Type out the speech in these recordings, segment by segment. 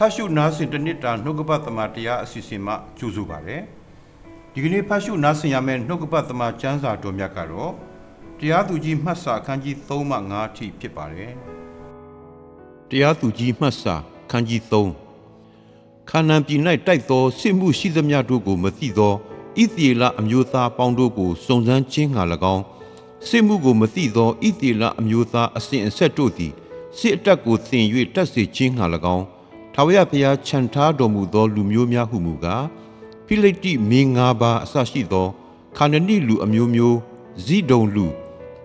ဖတ်ရှုနားဆင်တစ်နှစ်တာနှုတ်ကပတ်သမတရားအစီအစဉ်မှကြိုဆိုပါရစေဒီကနေ့ဖတ်ရှုနားဆင်ရမယ့်နှုတ်ကပတ်သမကျမ်းစာတော်မြတ်ကတော့တရားသူကြီးမှတ်စာအခန်းကြီး3မှ5အထိဖြစ်ပါတယ်တရားသူကြီးမှတ်စာအခန်းကြီး3ခါနန်ပြည်၌တိုက်သောစစ်မှုရှိသမျှတို့ကိုမသိသောဣသရေလအမျိုးသားပေါင်းတို့ကိုစုံစမ်းခြင်းငှာ၎င်းစစ်မှုကိုမသိသောဣသရေလအမျိုးသားအစဉ်အဆက်တို့သည်စစ်အတက်ကိုသင်၍တက်စေခြင်းငှာ၎င်း ထာဝရဘုရားခြံထားတော်မူသော လူမျိုးများဟုမူကားဖိလိတ္တိမင်း၅ပါးအစရှိသောခါနနိလူအမျိုးမျိုးဇိဒုံလူ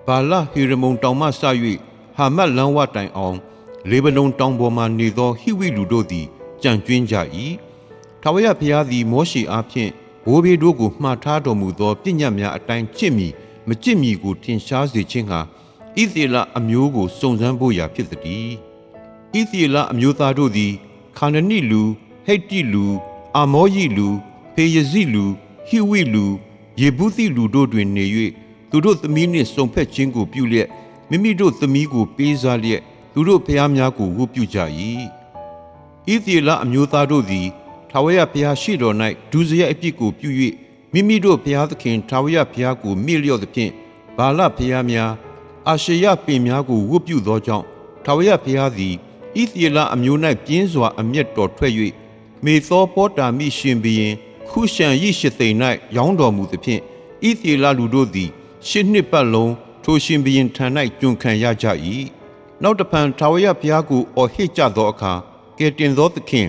ဘာလဟေရမုန်တောင်မှစ၍ဟာမတ်လန်းဝတိုင်အောင် လေဗနုန်တောင်ပေါ်မှနေသောဟိဝိလူတို့သည်ကြံကျွင်းကြ၏ထာဝရဘုရားသည်မောရှေအားဖြင့်ဘိုးဘေးတို့ကိုမှားထားတော်မူသောပြည့်ညတ်များအတိုင်းချစ်မိမချစ်မိကိုထင်ရှားစေခြင်းဟာဣသေလအမျိုးကိုစုံစမ်းဖို့ရာဖြစ်သည်ဣသေလအမျိုးသားတို့သည် ခါနနိလူဟိတ္တိလူ အာမောရိလူ ဖေယဇိလူဟိဝိလူယေဗုသိလူတို့တွင်နေ၍သူတို့သမီးနှင့်စုံဖက်ခြင်းကိုပြုလျက်မိမိတို့သမီးကိုပေးစားလျက်သူတို့ဖျားများကိုဝတ်ပြုကြ၏ဣသေလအမျိုးသားတို့သည်ထာဝရဘုရားရှိတော်၌ဒုစရိုက်အပြစ်ကိုပြု၍မိမိတို့ဘုရားသခင်ထာဝရဘုရားကိုမေ့လျော့သဖြင့်ဘာလဘုရားများအာရှရပင်များကိုဝတ်ပြုသောကြောင့်ထာဝရဘုရားသည် ဣသေလအမျိုး၌ပြင်းစွာအမျက်တော်ထွက်၍မေသောပေါတာမိရှင်ဘီရင်ခုရှံရိရှိသိမ်၌ရောင်းတော်မူသဖြင့်ဣသေလလူတို့သည်ရှစ်နှစ်ပတ်လုံးထိုရှင်ဘီရင်ထံ၌ကျွန်ခံရကြ၏နောက်တဖန်ထာဝရဘုရားကိုအော်ဟစ်ကြသောအခါကဲတင်သောသခင်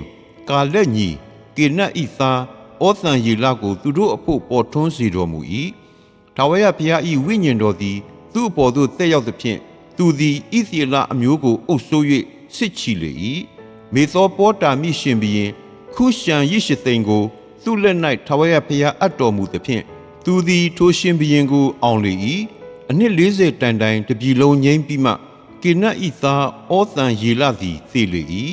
ကာလက်ညီကေနတ်ဤသားဩသံယေလကိုသူတို့အဖို့ပေါ်ထွန်းစေတော်မူ၏ထာဝရဘုရား၏ဝိညာဉ်တော်သည်သူ့အပေါ်သို့တက်ရောက်သဖြင့်သူသည်ဣသရေလအမျိုးကိုအုပ်စိုး၍ စစ်ချီလေ၏မေသောပေါတာမိရှင်ဘီရင်ခုရှံရိရှိသိန်ကို သူ့လက်၌ထာဝရဘုရားအပ်တော်မူသဖြင့်သူသည်ထိုရှင်ဘီရင်ကိုအောင်လေ၏အနှစ်40တန်တိုင်တပြီလုံးငိမ့်ပြီးမှကေနတ်ဤသားဩသံယေလသည်သေလေ၏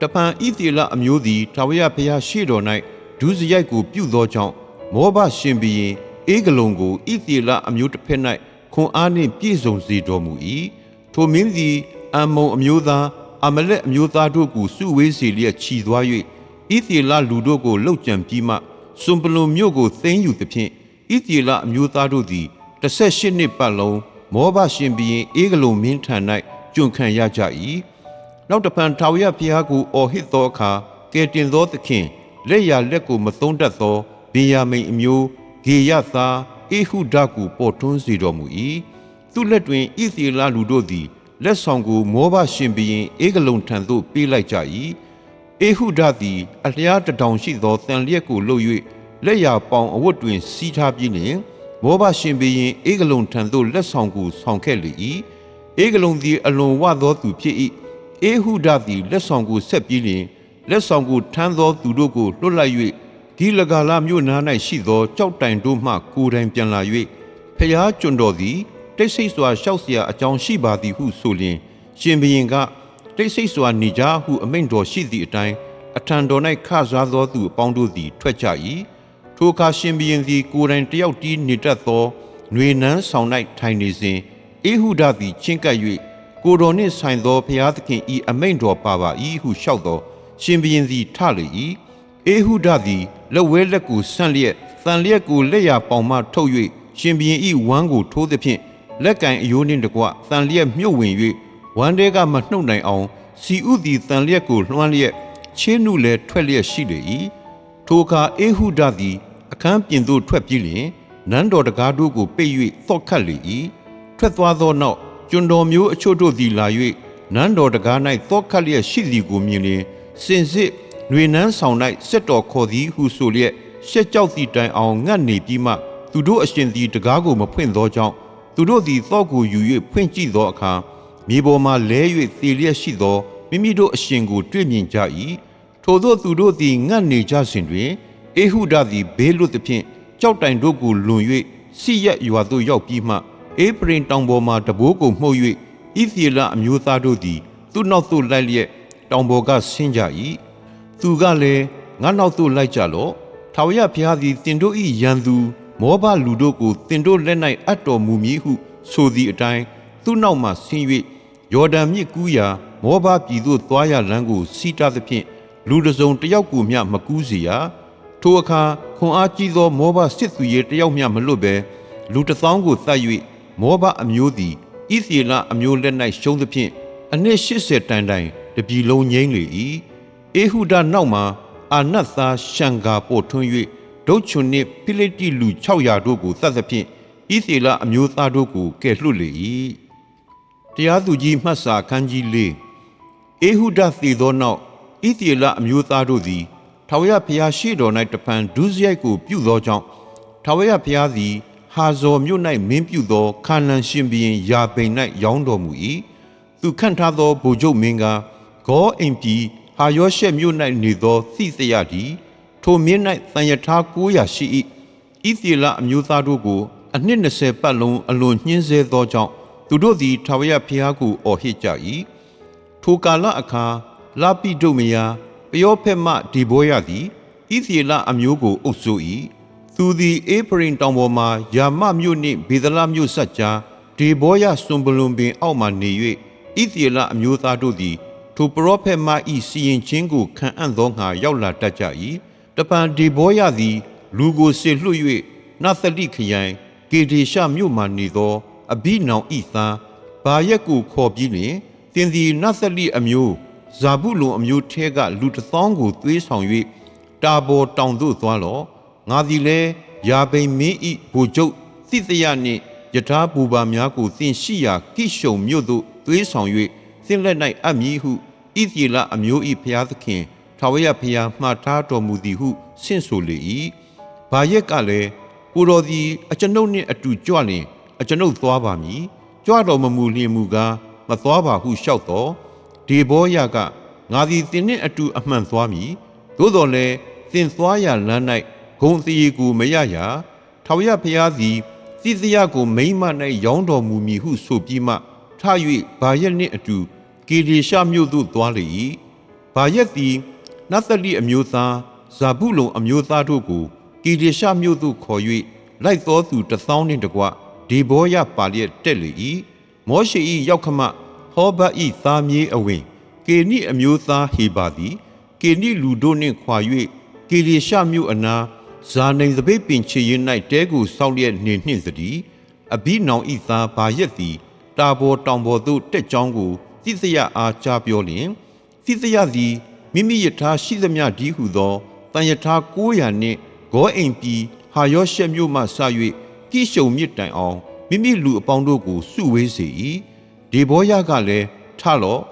တပန်ဣသရေလအမျိုးသည်ထာဝရဘုရားရှေ့တော်၌ဒုစရိုက်ကိုပြုသောကြောင့်မောဘရှင်ဘီရင်အေဂလုံကိုဣသရေလအမျိုးတစ်ဖက်၌ခွန်အားနှင့်ပြည့်စုံစေတော်မူ၏ထိုမင်းသည် အမ္မုံအမျိုးသားအမလက်အမျိုးသားတို့ကိုစုဝေးစေလျက်ခြီသွား၍ဣသရေလလူတို့ကိုလှုပ်ကြံပြီးမှစွန်ပလွန်မြို့ကိုသိမ်းယူသဖြင့်ဣသရေလအမျိုးသားတို့သည်18နှစ်ပတ်လုံးမောဘရှင်ဘီရင်အေဂလုံမင်းထံ၌ကျွန်ခံရကြ၏နောက်တဖန်ထာဝရဘုရားကိုအော်ဟစ်သောအခါကဲတင်သောသခင်လက်ရလက်ကိုမသုံးတတ်သောဗေယမိန်အမျိုးဂေယသာအေဟုဒကိုပေါ်ထွန်းစေတော်မူ၏သူလက်တွင်ဣသရေလလူတို့သည် လက်ဆောင်ကိုမောဘရှင်ဘီရင်အေဂလုံထံသို့ပေးလိုက်ကြ၏အေဟုဒသည်အလျားတထောင်ရှိသောတန်လျက်ကိုလှုပ်၍လက်ရပေါင်အဝတ်တွင်စီးထားပြီးလျှင်မောဘရှင်ဘီရင်အေဂလုံထံသို့လက်ဆောင်ကိုဆောင်ခဲ့လေ၏အေဂလုံသည်အလွန်ဝသောသူဖြစ်၏အေဟုဒသည်လက်ဆောင်ကိုဆက်ပြီးလျှင်လက်ဆောင်ကိုထမ်းသောသူတို့ကိုလွတ်လိုက်၍ဒီလကာလာမြို့နား၌ရှိသောကြောက်တိုင်တို့မှကိုယ်တိုင်ပြန်လာ၍ဖျားကျွန်တော်သည် တိတ်ဆိတ်စွာရှောက်เสียအကြောင်းရှိပါသည်ဟုဆိုလျင် ရှင်ဘုရင်ကတိတ်ဆိတ်စွာနေကြဟုအမိန့်တော်ရှိသည့်အတိုင်းအထံတော်၌ခစားသောသူအပေါင်းတို့သည်ထွက်ကြ၏ထိုအခါရှင်ဘုရင်သည်ကိုယ်တိုင်တယောက်တည်းနေတတ်သောຫນွေနန်းဆောင်၌ထိုင်နေစဉ်အေဟုဒသည်ချင်းကပ်၍ကိုတော်နှင့်ဆိုင်သောဘုရားသခင်ဤအမိန့်တော်ပါပါ၏ဟုလျှောက်သောရှင်ဘုရင်သည်ထလေ၏အေဟုဒသည်လက်ဝဲလက်ကိုဆန့်လျက်တန်လျက်ကိုလက်ရပေါင်မှထုတ်၍ရှင်ဘုရင်ဤဝမ်းကိုထိုးသဖြင့် လက်ကင်အယိုးနှင့်တကွတန်လျက်မြုပ်ဝင်၍ဝမ်းတဲကမနှုတ်နိုင်အောင်စီဥသည်တန်လျက်ကိုလွှမ်းလျက်ချင်းနုလည်းထွက်လျက်ရှိလေ၏ထိုအခါအေဟုဒသည်အခန်းပြင်သို့ထွက်ပြေးလျင်နန်းတော်တကားတို့ကိုပိတ်၍သော့ခတ်လေ၏ထွက်သွားသောနောက်ကျွန်တော်မျိုးအချို့တို့သည်လာ၍နန်းတော်တကား၌သော့ခတ်လျက်ရှိသည်ကိုမြင်လျင်စင်စစ်ຫນွေနန်းဆောင်၌စက်တော်ခေါ်သည်ဟုဆိုလျက်ရှက်ကြောက်သည့်တိုင်အောင်ငတ်နေပြီးမှသူတို့အရှင်သည်တကားကိုမဖွင့်သောကြောင့် သူတို့သည်သော့ကိုယူ၍ဖွင့်ကြည့်သောအခါမြေပေါ်မှလဲ၍သေလျက်ရှိသောမိမိတို့အရှင်ကို တွေ့မြင်ကြ၏ထိုသောသူတို့သည်ငတ်နေကြစဉ်တွင်အေဟုဒသည်ဘေးလွတ်သဖြင့်ကြောက်တိုင်တို့ကိုလွန်၍စီရက်ရွာသို့ရောက်ပြီးမှအေဖရင်တောင်ပေါ်မှတဘိုးကိုမှုတ်၍ဣသရေလအမျိုးသားတို့သည် သူ့နောက်သို့လိုက်လျက်တောင်ပေါ်ကဆင်းကြ၏သူကလည်းငါနောက်သို့လိုက်ကြလော့ထာဝရဘုရားသည်တင်တို့၏ရန်သူ မောဘလူတို့ကိုတင်တို့လက်၌အပ်တော်မူမည်ဟု ဆိုသည့်အတိုင်းသူ့နောက်မှဆင်း၍ယော်ဒန်မြစ်ကူးရာမောဘပြည်သို့သွားရလမ်းကိုစီးတားသဖြင့်လူတစ်စုံတစ်ယောက်ကူမျှမကူးစီရထိုအခါခွန်အားကြီးသောမောဘစစ်သူရဲတစ်ယောက်မျှမလွတ်ပဲလူတစ်သောင်းကိုသတ်၍မောဘအမျိုးသည်ဣသရေလအမျိုးလက်၌ရှုံးသဖြင့်အနှစ်80တန်တိုင်တပြီလုံးငိမ့်လေ၏အေဟုဒနောက်မှာအာနတ်သားရှံကာပို့ထွန်း၍ ဒုတ်ချွန်နှင့်ဖိလိတိလူ600တို့ကိုသတ်သဖြင့်ဣသရေလအမျိုးသားတို့ကိုကယ်လွှတ်လေ၏တရားသူကြီးမှတ်စာခန်းကြီး၄အေဟုဒသေသောနောက်ဣသရေလအမျိုးသားတို့သည်ထာဝရဘုရားရှေ့တော်၌တပံဒုစရိုက်ကိုပြုသောကြောင့်ထာဝရဘုရားသည်ဟာဇော်မြို့၌မင်းပြုသောခါနန်ရှင်ဘုရင်ယာဘိန်၌ရောင်းတော်မူ၏သူခန့်ထားသောဗိုလ်ချုပ်မင်းကဂေါအိမ်ပြည်ဟာယောရှက်မြို့၌နေသောသိစရသည် ထိုမင်း၌တန်ယထာ900ရှိ၏ဣသရေလအမျိုးသားတို့ကို အနှစ်20ပတ်လုံးအလွန်ညှင်းဆဲသောကြောင့်သူတို့သည်ထာဝရဘုရားကိုအော်ဟစ်ကြ၏ထိုကာလအခါလာပိဒုတ်မယာပယောဖက်မဒီဘောရသည်ဣသရေလအမျိုးကိုအုပ်စိုး၏သူသည်အေဖရင်တောင်ပေါ်မှယာမမြို့နှင့်ဗေဒလမြို့ဆက်ကြားဒီဘောရစွန်ပလွန်ပင်အောက်မှနေ၍ဣသရေလအမျိုးသားတို့သည် ထိုပရောဖက်မဤစီရင်ချင်းကိုခံအံ့သောငါရောက်လာတတ်ကြ၏ တပန်ဒီဘောရသည် လူကိုစေလွှတ်၍နသလိခရိုင်ကေဒေရှမြို့မှနေသော အဘိနောင်ဤသားဘာရက်ကိုခေါ်ပြီးလျှင်တင်သည်နသလိအမျိုးဇာဘူးလုံအမျိုးထဲကလူတစ်သောင်းကိုသွေးဆောင်၍တာဘော်တောင်သို့သွားလော့ငါသည်လည်းယာဘိန်မင်းဤဘူကျုပ်သိသယနှင့်ယထာဘူပါများကိုသင်ရှိရာကိရှုံမြို့သို့သွေးဆောင်၍သင်လက်၌အပ်မည်ဟုဣသရေလအမျိုး၏ဖျားသခင် ထာဝရဘုရားမှားထားတော်မူသည်ဟုဆင့်ဆိုလေ၏။ဘာရက်ကလည်းကိုတော်သည်အကျွန်ုပ်နှင့်အတူကြွလျင်အကျွန်ုပ်သွားပါမည်။ကြွတော်မမူလျင်မူကားမသွားပါဟုလျှောက်တော်ဒီဘောရကငါသည်သင်နှင့်အတူအမှန်သွားမည်။သို့တော်လည်းသင်သွားရလမ်း၌ဂုံတည်ကိုမရရာထာဝရဘုရားသည်သီသယကိုမိမ့်မ၌ရောင်းတော်မူမည်ဟုဆိုပြီးမှထ၍ဘာရက်နှင့်အတူကေဒေရှမြို့သို့သွားလေ၏ဘာရက်သည် နသလိအမျိုးသားဇာဘူးလုံအမျိုးသားတို့ကိုကေဒေရှမြို့သို့ခေါ်၍လိုက်သောသူတစ်သောင်းနှင့်တကွဒီဘောရပါလျက်တက်လေ၏မောရှေ၏ရောက်ခမဟောဘတ်၏သားမြေးအဝင်ကေနိအမျိုးသားဟေပါသည်ကေနိလူတို့နှင့်ခွာ၍ကေဒေရှမြို့အနားဇာနေသပိတ်ပင်ချေရင်၌တဲကိုစောက်လျက်နေနှင့်သတည်းအဘိနောင်ဤသားဘာရက်သည်တာဘော်တောင်ပေါ်သို့တက်ကြောင်းကိုသိသယအားကြားပြောလျင်သိသယသည် မိမိယထာရှိသမျှဒီဟုသောတန်ယထာ900နှင့်ဂေါအိမ်ပြည်ဟာယောရှက်မြို့မှဆ၍ကိရှုံမြစ်တိုင်အောင်မိမိလူအပေါင်းတို့ကိုစုဝေးစေ၏ဒေဘောယကလည်းထလော့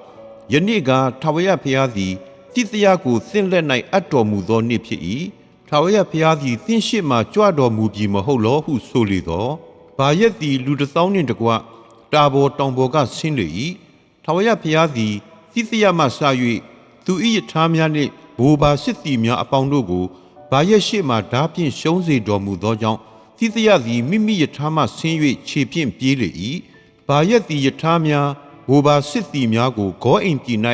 ယနေ့ကထာဝရဘုရားသည်သိသယကိုသင်လက်၌အပ်တော်မူသောနေ့ဖြစ်၏ထာဝရဘုရားသည်သင်ရှိမှကြွတော်မူပြီမဟုတ်လောဟုဆိုလေသောဘာရက်သည်လူတစ်သောင်းနှင့်တကွတာဘော်တောင်ပေါ်ကဆင်းလေ၏ထာဝရဘုရားသည်သီသယမှစ၍ သူ၏ယထာများနှင့်ဘိုးဘာစစ်တီများအပေါင်းတို့ကိုဘာရက်ရှိမှဓာဖြင့်ရှုံးစေတော်မူသောကြောင့်သီသယသည်မိမိယထာမှဆင်း၍ခြေဖြင့်ပြေးလေ၏ဘာရက်သည်ယထာများဘိုးဘာစစ်တီများကိုဂေါအိမ်ပြည်၌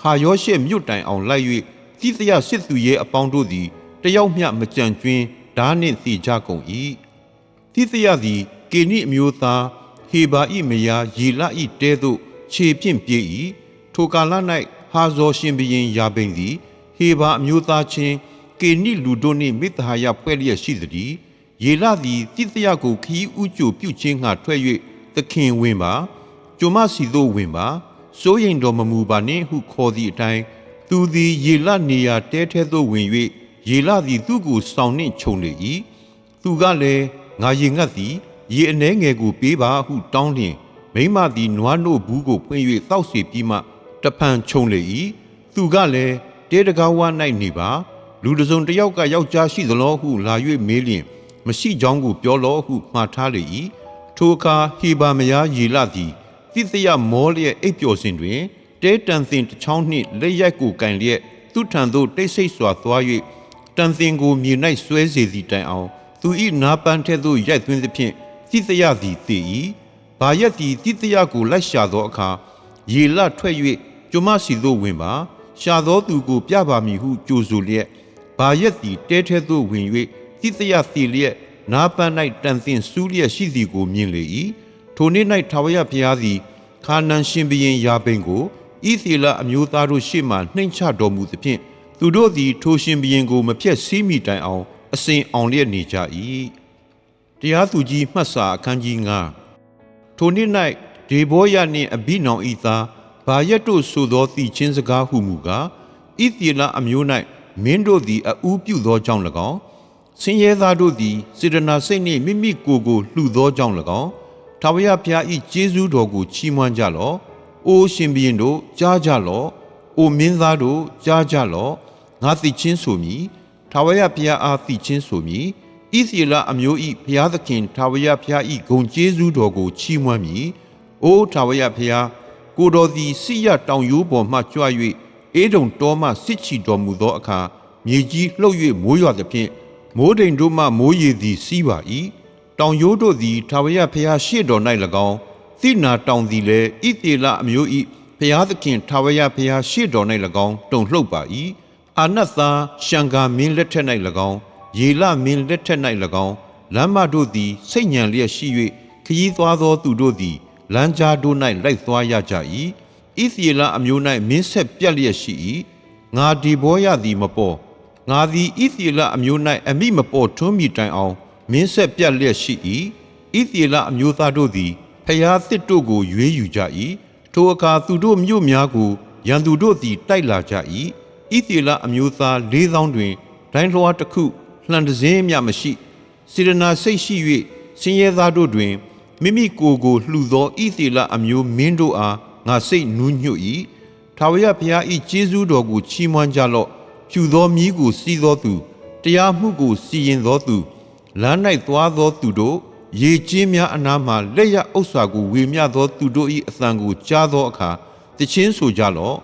ဟာယောရှေမြို့တိုင်အောင်လိုက်၍သီသယစစ်သူရဲ့အပေါင်းတို့သည်တယောက်မျှမကြံကျွင်းဓာနှင့်စီကြကုန်၏သီသယသည်ကေနိအမျိုးသားဟေဘာဤမယာယေလဤတဲသို့ခြေဖြင့်ပြေး၏ထိုကာလ၌ ဟာဇောရှင်ဘုရင်ယာဘိန်သည်ဟေဘာအမျိုးသားချင်းကေနိလူတို့နှင့်မိသဟာယဖွဲ့လျက်ရှိသည်ယေလသည်တိသယကိုခီးဥကြိုပြုတ်ချင်းငှထွက်၍သခင်ဝင်ပါကျမစီသို့ဝင်ပါစိုးရင်တော်မမူပါနှင့်ဟုခေါ်သည့်အတိုင်းသူသည်ယေလနေရာတဲထဲသို့ဝင်၍ယေလသည်သူ့ကိုစောင်းနှင့်ခြုံလေ၏သူကလည်းငါရေငတ်သည်ရေအနှဲငယ်ကိုပေးပါဟုတောင်းလျင်မိမသည်နွားနို့ဘူးကိုဖွင့်၍တောက်စီပြီးမှ တဖန်ခြုံလေ၏သူကလည်းတဲတကားဝ၌နေပါလူတစ်စုံတစ်ယောက်ကယောက်ျားရှိသလားဟုလာ၍မေးလျင် မရှိကြောင်းကိုပြောလောဟုမှားထားလေ၏ထိုအခါဟေဘာမယားယေလသည်တိသယမောလျက်အိပ်ပျော်စဉ်တွင်တဲတန်စင်တစ်ချောင်းနှင့်လက်ရိုက်ကိုကင်လျက်သူထံသို့တိတ်ဆိတ်စွာသွား၍တန်စင်ကိုမြေ၌ဆွဲစေသည့်တိုင်အောင် သူ၏နာပန်းထဲသို့ရိုက်သွင်းသဖြင့်တိသယသည်တည်၏ဘာရက်သည်တိသယကိုလိုက်ရှာသောအခါရေလထွက်၍ ကျမစီသို့ဝင်ပါရှာသောသူကိုပြပါမည်ဟုကြိုဆိုလျက်ဘာရက်သည်တဲထဲသို့ဝင်၍တိသယစီလျက်နာပန်း၌တန်သင်စူးလျက်ရှိသည်ကိုမြင်လေ၏ထိုနေ့၌ထာဝရဘုရားသည်ခါနန်ရှင်ဘုရင်ယာဘိန်ကိုဣသရေလအမျိုးသားတို့ရှေ့မှနှိမ်ချတော်မူသဖြင့်သူတို့သည်ထိုရှင်ဘရင်ကိုမဖြက်စည်းမိတိုင်အောင်အစဉ်အောင်လျက်နေကြ၏တရားသူကြီးမှတ်စာအခန်းကြီး9ထိုနေ့၌ဒေဘောယနှင့်အဘိနောင်ဤသား ဘာရက်တို့ဆိုသောသီချင်းစကားဟုမူကားဣသရေလအမျိုး၌မင်းတို့သည်အူးပြုသောကြောင့်၎င်းဆင်းရဲသားတို့သည်စေတနာစိတ်နှင့်မိမိကိုယ်ကိုလှူသောကြောင့်၎င်းထာဝရဘုရား၏ကျေးဇူးတော်ကိုချီးမွမ်းကြလော့။အိုရှင်ဘုရင်တို့ကြားကြလော့။အိုမင်းသားတို့ကြားကြလော့။ငါသိချင်းဆိုမည်။ထာဝရဘုရားအားသိချင်းဆိုမည်။ဣသရေလအမျိုး၏ဘုရားသခင်ထာဝရဘုရား၏ဂုဏ်ကျေးဇူးတော်ကိုချီးမွမ်းမည်။အိုထာဝရဘုရား ကိုတော်သည်စိရတောင်ရိုးပေါ်မှကြွ၍အေဒုံတော်မှစစ်ချီတော်မူသောအခါမြေကြီးလှုပ်၍မိုးရွာသဖြင့်မိုးတိမ်တို့မှမိုးရေသည်စီးပါ၏တောင်ရိုးတို့သည်ထာဝရဘုရားရှေ့တော်၌၎င်းသိနာတောင်သည်လည်းဣသေလအမျိုး၏ဘုရားသခင်ထာဝရဘုရားရှေ့တော်၌၎င်းတုန်လှုပ်ပါ၏အာနတ်သားရှံကာမင်းလက်ထက်၌၎င်းယေလမင်းလက်ထက်၌၎င်းလမ်းမတို့သည်စိတ်ညံလျက်ရှိ၍ခရီးသွားသောသူတို့သည် လမ်းကြားတို့၌လိုက်သွားရကြ၏ဣသရေလအမျိုး၌မင်းဆက်ပြက်လျက်ရှိ၏ငါဒီဘောရသည်မပေါ်ငါသည်ဣသရေလအမျိုး၌အမိမပေါ်ထွန်းမိတိုင်အောင်မင်းဆက်ပြက်လျက်ရှိ၏ဣသရေလအမျိုးသားတို့သည်ဖျားသစ်တို့ကိုရွေးယူကြ၏ထိုအခါသူတို့မြို့များကိုရန်သူတို့သည်တိုက်လာကြ၏ဣသရေလအမျိုးသား၄000တွင်ဒိုင်းလွှားတစ်ခုလှန်တစင်းမျှမရှိစေရနာစိတ်ရှိ၍ဆင်းရဲသားတို့တွင် မိမိကိုယ်ကိုလှူသောဣသရေလအမျိုးမင်းတို့အားငါစိတ်နူးညွတ်၏ထာဝရဘုရား၏ကျေးဇူးတော်ကိုချီးမွမ်းကြလော့ဖြူသောမြည်ကိုစီးသောသူတရားမှုကိုစီရင်သောသူလမ်း၌သွားသောသူတို့ရေကျင်းများအနားမှလက်ရဥစ္စာကိုဝေမျှသောသူတို့၏အသံကိုကြားသောအခါတချင်းဆိုကြလော့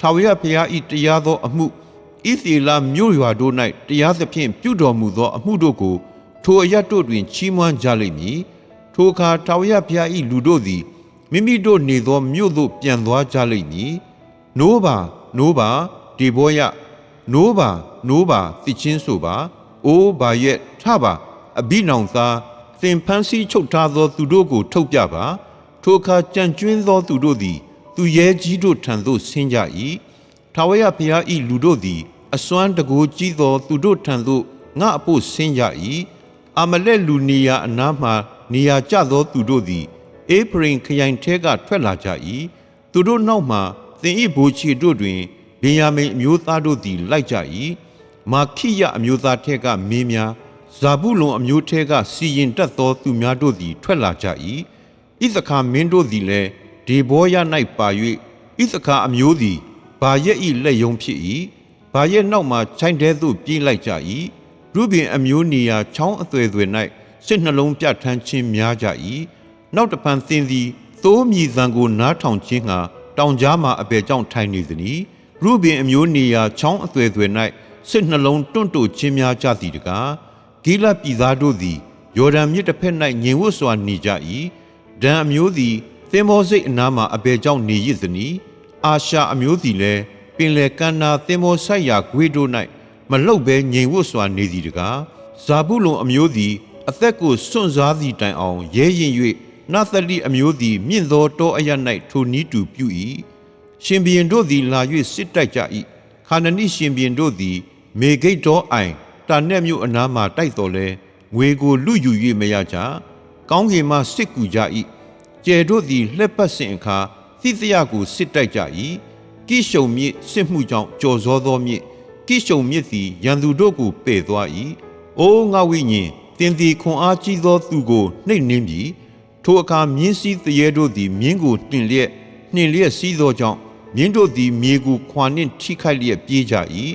ထာဝရဘုရား၏တရားသောအမှုဣသေလမြို့ရွာတို့၌တရားသဖြင့်ပြုတော်မူသောအမှုတို့ကိုထိုအရတ်တို့တွင်ချီးမွမ်းကြလိမ့်မည် ထိုအခါထာဝရဘုရား၏လူတို့သည်မိမိတို့နေသောမြို့သို့ပြန်သွားကြလိမ့်မည်။နိုးပါနိုးပါဒီဘောရနိုးပါနိုးပါသိချင်းဆိုပါ။အိုးဘာရဲ့ထပါအဘိနောင်သားသင်ဖန်းစီချုပ်ထားသောသူတို့ကို ထုတ်ပြပါ။ထိုအခါကြံကျွင်းသောသူတို့သည် သူရဲကြီးတို့ထံသို့ဆင်းကြ၏။ထာဝရဘုရား၏လူတို့သည် အစွမ်းတကိုးကြီးသော သူတို့ထံသို့ငါအဖို့ဆင်းကြ၏။အမလက်လူနေရာအနားမှ နေရာကျသောသူတို့သည်အေဖရင်ခရိုင်ထဲကထွက်လာကြ၏သူတို့နောက်မှသင်၏ဘိုးချီတို့တွင်ဗင်ယာမိန်အမျိုးသားတို့သည်လိုက်ကြ၏မာခိယအမျိုးသားထဲကမင်းများဇာဘူးလုံအမျိုးထဲကစီရင်တတ်သောသူများတို့သည် ထွက်လာကြ၏ဣသခာမင်းတို့သည်လည်းဒေဘောရ၌ပါ၍ဣသခာအမျိုးသည်ဘာရက်၏လက်ယုံဖြစ်၏ဘာရက်နောက်မှခြိုင်းတဲသို့ပြေးလိုက်ကြ၏ရုဘင်အမျိုးနေရာချောင်းအသွယ်သွယ်၌ စစ်နှလုံးပြဋ္ဌာန်းခြင်းများကြ၏နောက်တဖန်သင်သည်သိုးမြည်သံကိုနားထောင်ခြင်းငှာတောင်ကြားမှအပေကြောင့်ထိုင်နေသည်။ရုဘင်အမျိုးနေရာချောင်းအသွယ်သွယ်၌စစ်နှလုံးတွန့်တိုခြင်းများကြသည်တကား။ဂိလပြည်သားတို့သည်ယော်ဒန်မြစ်တစ်ဖက်၌ငြိမ်ဝတ်စွာနေကြ၏။ဒံအမျိုးသည်သင်္ဘောစိတ်အနားမှအပေကြောင့်နေရစ်သည်။အာရှာအမျိုးသည်လည်းပင်လေကန္နာသင်္ဘောဆိုင်ရာဂွေတို့၌မလှုပ်ဘဲငြိမ်ဝတ်စွာနေသည်တကား။ဇာဘူးလုံအမျိုးသည် အသက်ကိုစွန့်စားသည့်တိုင်အောင်ရဲရင်၍နသလိအမျိုးသည်မြင့်သောတောအရ၌ထိုနီးတူပြု၏ရှင်ဘရင်တို့သည်လာ၍စစ်တိုက်ကြ၏ခါနနိရှင်ဘရင်တို့သည် မေဂိတ်တော်အိုင်တာနက်မြို့အနားမှတိုက်တော်လဲငွေကိုလူယူ၍မရကြကောင်းကင်မှစစ်ကူကြ၏ကျယ်တို့သည်လှက်ပတ်စဉ်အခါသိသယကိုစစ်တိုက်ကြ၏ကိရှုံမြစ်စစ်မှုကြောင့်ကြော်စောသောမြစ်ကိရှုံမြစ်သည်ရန်သူတို့ကိုပယ်သွား၏အိုးငါဝိညာဉ် တင်သည်ခွန်အားကြီးသောသူကိုနှိပ်နင်းပြီးထိုအခါမြင်းစည်းတရေတို့သည်မြင်းကိုတင်လျက်နှင်လျက်စီးသောကြောင့်မြင်းတို့သည်မြေကိုခွာနှင့်ထိခိုက်လျက်ပြေးကြ၏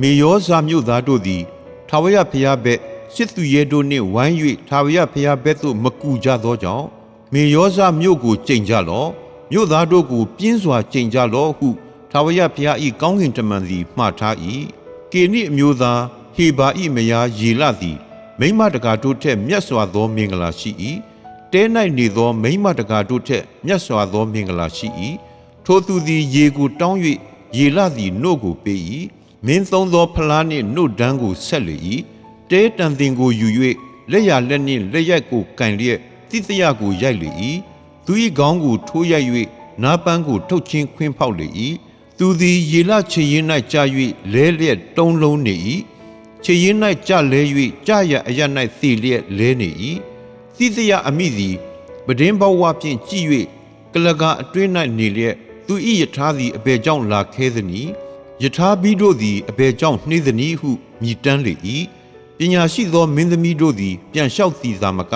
မေယောဇာမြို့သားတို့သည်ထာဝရဘုရားဘက်စစ်သူရဲတို့နှင့်ဝိုင်း၍ထာဝရဘုရားဘက်သို့မကူကြသောကြောင့်မေယောဇာမြို့ကိုကျိန်ကြလော့မြို့သားတို့ကိုပြင်းစွာကျိန်ကြလော့ဟုထာဝရဘုရား၏ကောင်းကင်တမန်သည်မှားထား၏ကေနိအမျိုးသားဟေဘာ၏မယားယေလသည် မိမတကာတို့ထက်မြတ်စွာသောမင်္ဂလာရှိ၏တဲ၌နေသောမိမတကာတို့ထက်မြတ်စွာသောမင်္ဂလာရှိ၏ထိုသူသည်ရေကိုတောင်း၍ရေလသည်နှုတ်ကိုပေး၏မင်းသုံးသောဖလားနှင့်နှုတ်ဒန်းကိုဆက်လေ၏တဲတန်တင်ကိုယူ၍လက်ရလက်နှင့်လက်ရက်ကိုကန်လျက်တိတရကိုရိုက်လေ၏သူ၏ခေါင်းကိုထိုးရိုက်၍နားပန်းကိုထုတ်ချင်းခွင်းဖောက်လေ၏သူသည်ရေလချေရင်၌ကြာ၍လဲလျက်တုံးလုံးနေ၏ ချေရင်၌ကြာလဲ၍ကြာရအရ၌သေလျက်လဲနေ၏သီသယအမိသည်ပဒင်းဘဝဖြင့်ကြည်၍ကလကာအတွင်း၌နေလျက်သူ၏ယထာသည်အဘယ်ကြောင့်လာခဲသနည်းယထာဘီတို့သည်အဘယ်ကြောင့်နှိသနည်းဟုမြည်တမ်းလေ၏ပညာရှိသောမင်းသမီးတို့သည် ပြန်လျှောက်သည်သာမက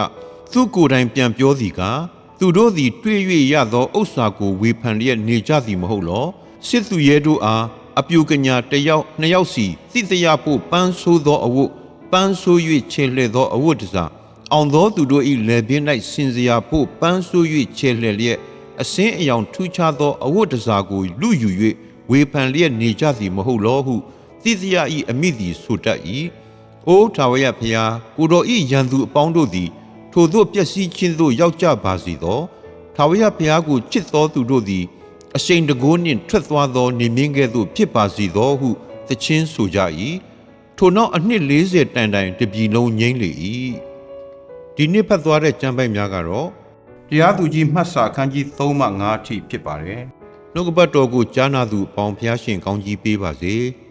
သူကိုယ်တိုင်ပြန်ပြောသည်ကားသူတို့သည် တွေ့၍ရသောဥစ္စာကိုဝေဖန်လျက်နေကြသည်မဟုတ်လောစစ်သူရဲတို့အား အပြူကညာတစ်ယောက်နှစ်ယောက်စီသိသရဖို့ပန်းဆိုးသောအဝတ်ပန်းဆိုး၍ခြေလှဲ့သောအဝတ်တစားအောင်သောသူတို့၏လက်ပြင်း၌စင်စရာဖို့ပန်းဆိုး၍ခြေလှဲ့လျက်အစင်းအယောင်ထူးခြားသောအဝတ်တစားကိုလူယူ၍ဝေဖန်လျက်နေကြသည်မဟုတ်လောဟုသိသရ၏အမိသည်ဆိုတတ်၏အိုးထာဝရဖျားကိုတော်၏ရန်သူအပေါင်းတို့သည် ထိုသို့ပျက်စီးခြင်းသို့ရောက်ကြပါစေသောထာဝရဘုရားကိုချစ်သောသူတို့သည် အရှိန်တကိုးနှင့်ထွက်သွားသောနေမင်းကဲ့သို့ဖြစ်ပါစေသောဟုသချင်းဆိုကြ၏ထိုနောက်အနှစ်40တန်တိုင်တပြည်လုံးငိမ့်လေ၏ဒီနှစ်ဖတ်သွားတဲ့ကျမ်းပိုက်များကတော့တရားသူကြီးမှတ်စာအခန်းကြီး3မှ5အထိဖြစ်ပါတယ်နှုတ်ကပတ်တော်ကိုကြားနာသူအပေါင်းဖျားရှင်ကောင်းကြီးပေးပါစေ။